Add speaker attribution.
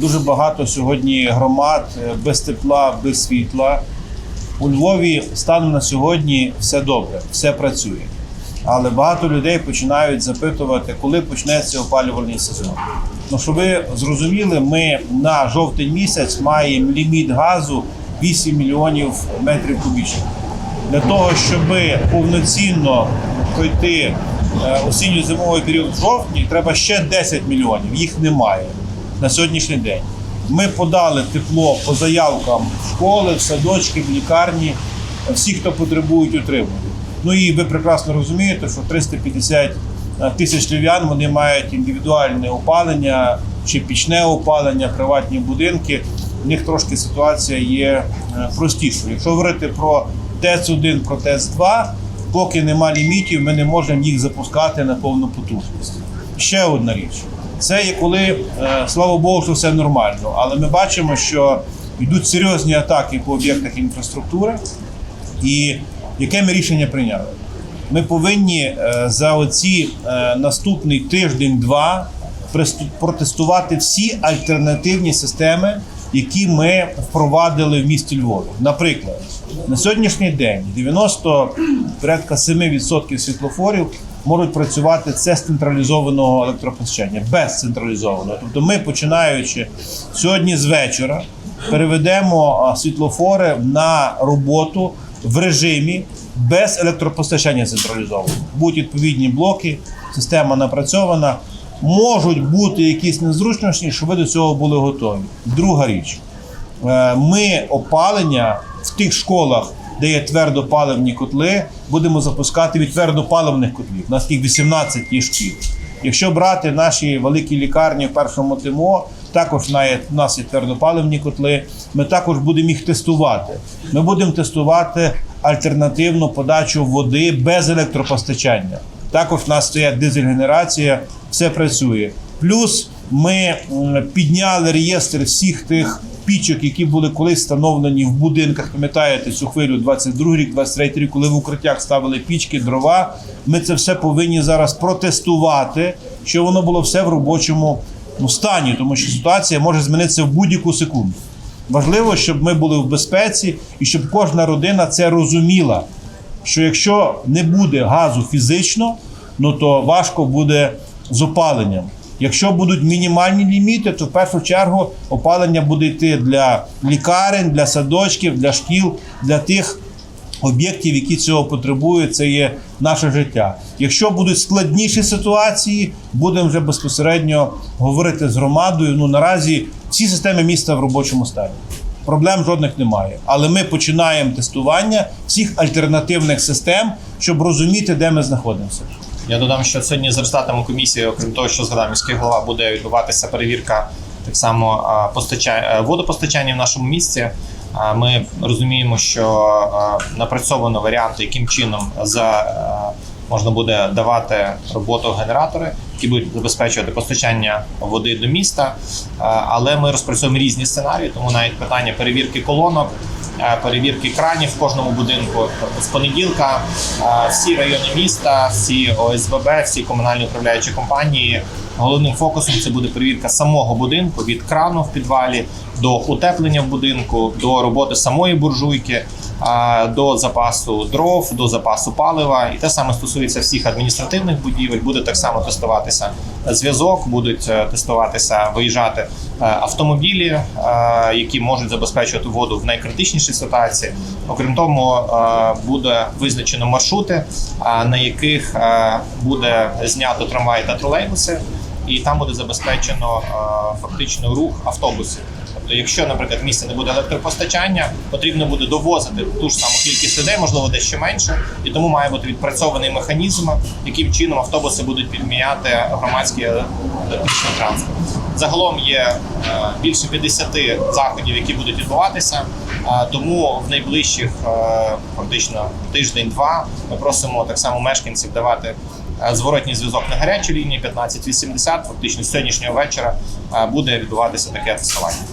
Speaker 1: дуже багато сьогодні громад е, без тепла, без світла. У Львові станом на сьогодні все добре, все працює. Але багато людей починають запитувати, коли почнеться опалювальний сезон. Ну, щоб ви зрозуміли, ми на жовтень місяць маємо ліміт газу 8 мільйонів метрів кубічних. Для того, щоб повноцінно пройти е, осінньо-зимовий період в жовтні, треба ще 10 мільйонів. Їх немає на сьогоднішній день. Ми подали тепло по заявкам в школи, в садочки, в лікарні, всі, хто потребують утримання. Ну і ви прекрасно розумієте, що 350 тисяч львів'ян вони мають індивідуальне опалення чи пічне опалення, приватні будинки. У них трошки ситуація є е, простішою. Якщо говорити про ТЕЦ-1, про ТЕЦ-2, поки нема лімітів, ми не можемо їх запускати на повну потужність. Ще одна річ. Це є коли, е, слава Богу, що все нормально, але ми бачимо, що йдуть серйозні атаки по об'єктах інфраструктури. І яке ми рішення прийняли? Ми повинні е, за оці е, наступний тиждень-два протестувати всі альтернативні системи, які ми впровадили в місті Львові. Наприклад, на сьогоднішній день 90 порядка 7% світлофорів можуть працювати це з централізованого електропостачання, без централізованого. Тобто, ми починаючи сьогодні з вечора переведемо світлофори на роботу в режимі без електропостачання централізованого. Будуть відповідні блоки, система напрацьована. Можуть бути якісь незручності, щоб ви до цього були готові. Друга річ. Е, Ми опалення в тих школах, де є твердопаливні котли, будемо запускати від твердопаливних котлів. У нас їх 18 є шкіл. Якщо брати наші великі лікарні в першому ТМО, також у нас є твердопаливні котли. Ми також будемо їх тестувати. Ми будемо тестувати альтернативну подачу води без електропостачання. Також в нас стоять дизель-генерація, все працює. Плюс ми підняли реєстр всіх тих пічок, які були колись встановлені в будинках. Пам'ятаєте цю хвилю 22 рік, 23 рік, коли в укриттях ставили пічки, дрова. Ми це все повинні зараз протестувати, щоб воно було все в робочому ну, стані, тому що ситуація може змінитися в будь-яку секунду. Важливо, щоб ми були в безпеці і щоб кожна родина це розуміла що якщо не буде газу фізично, ну то важко буде з опаленням. Якщо будуть мінімальні ліміти, то в першу чергу опалення буде йти для лікарень, для садочків, для шкіл, для тих об'єктів, які цього потребують. Це є наше життя. Якщо будуть складніші ситуації, будемо вже безпосередньо говорити з громадою. Ну наразі всі системи міста в робочому стані. Проблем жодних немає. Але ми починаємо тестування всіх альтернативних систем, щоб розуміти, де ми знаходимося.
Speaker 2: Я додам, що сьогодні за результатами комісії, окрім того, що згадав міський голова, буде відбуватися перевірка так само а, постача... е, водопостачання в нашому місті. Ми розуміємо, що напрацьовано варіанти, яким чином за можна буде давати роботу генератори, які будуть забезпечувати постачання води до міста. Але ми розпрацьовуємо різні сценарії, тому навіть питання перевірки колонок. Е, Перевірки кранів в кожному будинку Тобто з понеділка. е, Всі райони міста, всі ОСББ, всі комунальні управляючі компанії. Головним фокусом це буде перевірка самого будинку від крану в підвалі до утеплення в будинку, до роботи самої буржуйки, до запасу дров, до запасу палива. І те саме стосується всіх адміністративних будівель. Буде так само тестуватися зв'язок, будуть е, тестуватися, виїжджати е, автомобілі, е, які можуть забезпечувати воду в найкритичнішій ситуації. Окрім того, буде визначено маршрути, на яких буде знято трамваї та тролейбуси, і там буде забезпечено фактично рух автобусів. Тобто, якщо, наприклад, в місті не буде електропостачання, потрібно буде довозити ту ж саму кількість людей, можливо, дещо менше, і тому має бути відпрацьований механізм, яким чином автобуси будуть підміняти громадський транспорт. Загалом є е, більше 50 заходів, які будуть відбуватися. Е, Тому в найближчих е, фактично тиждень-два ми просимо так само мешканців давати зворотній зв'язок на гарячій лінії 1580. Фактично з сьогоднішнього вечора буде відбуватися таке тестування.